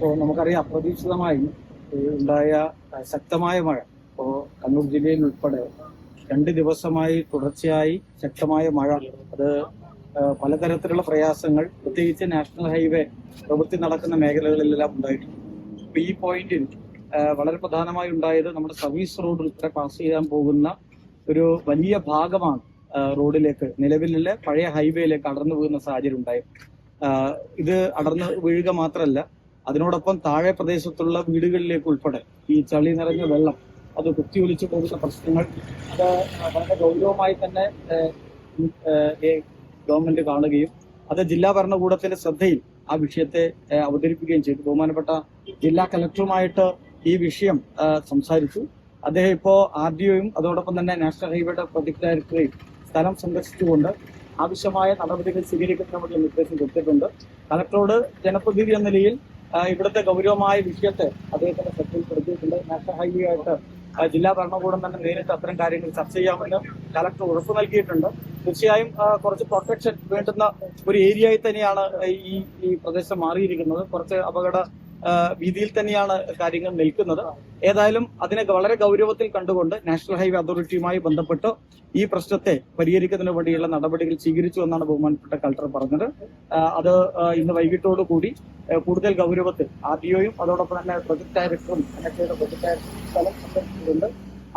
ഇപ്പോൾ നമുക്കറിയാം അപ്രതീക്ഷിതമായി ഉണ്ടായ ശക്തമായ മഴ. ഇപ്പോൾ കണ്ണൂർ ജില്ലയിൽ ഉൾപ്പെടെ രണ്ട് ദിവസമായി തുടർച്ചയായി ശക്തമായ മഴ. അത് പലതരത്തിലുള്ള പ്രയാസങ്ങൾ പ്രത്യേകിച്ച് നാഷണൽ ഹൈവേ പ്രവൃത്തി നടക്കുന്ന മേഖലകളിലെല്ലാം ഉണ്ടായിട്ടുണ്ട്. ഇപ്പൊ ഈ പോയിന്റിൽ വളരെ പ്രധാനമായി ഉണ്ടായത് നമ്മുടെ സർവീസ് റോഡ് ഉൾപ്പെടെ പാസ് ചെയ്യാൻ പോകുന്ന ഒരു വലിയ ഭാഗമാണ് റോഡിലേക്ക് നിലവിലുള്ള പഴയ ഹൈവേയിലേക്ക് അടർന്നു വീഴുന്ന സാഹചര്യം ഉണ്ടായി. ഇത് അടർന്ന് വീഴുക മാത്രമല്ല അതിനോടൊപ്പം താഴെ പ്രദേശത്തുള്ള വീടുകളിലേക്ക് ഉൾപ്പെടെ ഈ ചളി നിറഞ്ഞ വെള്ളം അത് കുത്തിയൊലിച്ചു പോകുന്ന പ്രശ്നങ്ങൾ അത് വളരെ ഗൗരവമായി തന്നെ ഗവൺമെന്റ് കാണുകയും അത് ജില്ലാ ഭരണകൂടത്തിന്റെ ശ്രദ്ധയിൽ ആ വിഷയത്തെ അവതരിപ്പിക്കുകയും ചെയ്തു. ബഹുമാനപ്പെട്ട ജില്ലാ കലക്ടറുമായിട്ട് ഈ വിഷയം സംസാരിച്ചു. അദ്ദേഹം ഇപ്പോ ആർ ഡി ഒയും അതോടൊപ്പം തന്നെ നാഷണൽ ഹൈവേയുടെ പ്രൊജക്ട് ഡയറക്ടറേയും സ്ഥലം സന്ദർശിച്ചുകൊണ്ട് ആവശ്യമായ നടപടികൾ സ്വീകരിക്കുന്നതിനുള്ള നിർദ്ദേശം കൊടുത്തിട്ടുണ്ട്. കലക്ടറോട് ജനപ്രതിനിധി എന്ന നിലയിൽ ഇവിടുത്തെ ഗൗരവമായ വിഷയത്തെ അദ്ദേഹത്തിന്റെ ശ്രദ്ധയിൽപ്പെടുത്തിയിട്ടുണ്ട് നാഷണൽ ഹൈവേ ആയിട്ട് ജില്ലാ ഭരണകൂടം തന്നെ നേരിട്ട് അത്തരം കാര്യങ്ങൾ ചർച്ച ചെയ്യാമെന്ന് കലക്ടർ ഉറപ്പ് നൽകിയിട്ടുണ്ട്. തീർച്ചയായും കുറച്ച് പ്രൊട്ടക്ഷൻ വേണ്ടുന്ന ഒരു ഏരിയയിൽ തന്നെയാണ് ഈ ഈ പ്രദേശം മാറിയിരിക്കുന്നത്. കുറച്ച് അപകട ആ, വീതിയിൽ തന്നെയാണ് കാര്യങ്ങൾ നിൽക്കുന്നത്. ഏതായാലും അതിനെ വളരെ ഗൗരവത്തിൽ കണ്ടുകൊണ്ട് നാഷണൽ ഹൈവേ അതോറിറ്റിയുമായി ബന്ധപ്പെട്ട് ഈ പ്രശ്നത്തെ പരിഹരിക്കുന്നതിന് വേണ്ടിയുള്ള നടപടികൾ സ്വീകരിച്ചു എന്നാണ് ബഹുമാനപ്പെട്ട കളക്ടർ പറഞ്ഞത്. അത് ഇന്ന് വൈകിട്ടോടു കൂടി കൂടുതൽ ഗൗരവത്തിൽ ആർ ഡി ഒയും അതോടൊപ്പം തന്നെ പ്രൊജക്ട് ഡയറക്ടറും എൻഎച്ച്ഐയുടെ പ്രൊജക്ട് സ്ഥലം സന്ദർശിച്ചുകൊണ്ട്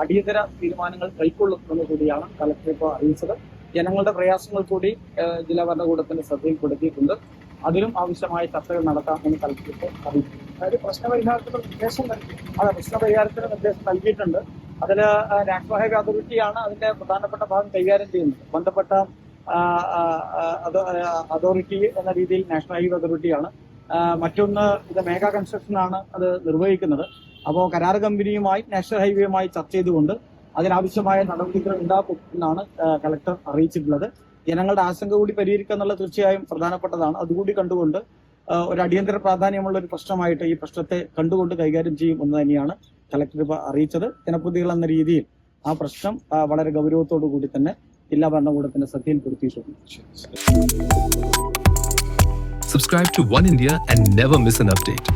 അടിയന്തര തീരുമാനങ്ങൾ കൈക്കൊള്ളുമെന്ന് കൂടിയാണ് കളക്ടർ ഇപ്പോൾ അറിയിച്ചത്. ജനങ്ങളുടെ പ്രയാസങ്ങൾ കൂടി ജില്ലാ ഭരണകൂടത്തിന്റെ ശ്രദ്ധയിൽപ്പെടുത്തിയിട്ടുണ്ട്. അതിലും ആവശ്യമായ ചർച്ചകൾ നടത്താം എന്ന് കൽപ്പിച്ചിട്ട് അതായത് പ്രശ്നപരിഹാരത്തിന് നിർദ്ദേശം നൽകി അതെ പ്രശ്നപരിഹാരത്തിന് നിർദ്ദേശം നൽകിയിട്ടുണ്ട്. അതിൽ നാഷണൽ ഹൈവേ അതോറിറ്റിയാണ് അതിന്റെ പ്രധാനപ്പെട്ട ഭാഗം കൈകാര്യം ചെയ്യുന്നത്. ബന്ധപ്പെട്ട അതോറിറ്റി എന്ന രീതിയിൽ നാഷണൽ ഹൈവേ അതോറിറ്റിയാണ്. മറ്റൊന്ന് ഇത് മേഘ കൺസ്ട്രക്ഷൻ ആണ് അത് നിർവഹിക്കുന്നത്. അപ്പോൾ കരാർ കമ്പനിയുമായി നാഷണൽ ഹൈവേയുമായി ചർച്ച ചെയ്തുകൊണ്ട് അതിനാവശ്യമായ നടപടികൾ ഉണ്ടാക്കും എന്നാണ് കളക്ടർ അറിയിച്ചിട്ടുള്ളത്. ജനങ്ങളുടെ ആശങ്ക കൂടി പരിഹരിക്കുക എന്നുള്ളത് തീർച്ചയായും പ്രധാനപ്പെട്ടതാണ്. അതുകൂടി കണ്ടുകൊണ്ട് ഒരു അടിയന്തര പ്രാധാന്യമുള്ള ഒരു പ്രശ്നമായിട്ട് ഈ പ്രശ്നത്തെ കണ്ടുകൊണ്ട് കൈകാര്യം ചെയ്യും എന്ന് തന്നെയാണ് കളക്ടർ അറിയിച്ചത്. ജനപ്രതികൾ എന്ന രീതിയിൽ ആ പ്രശ്നം വളരെ ഗൗരവത്തോടു കൂടി തന്നെ ജില്ലാ ഭരണകൂടത്തിന്റെ ശ്രദ്ധയിൽപ്പെടുത്തിയിട്ടുണ്ട്. Subscribe to One India and never miss an update.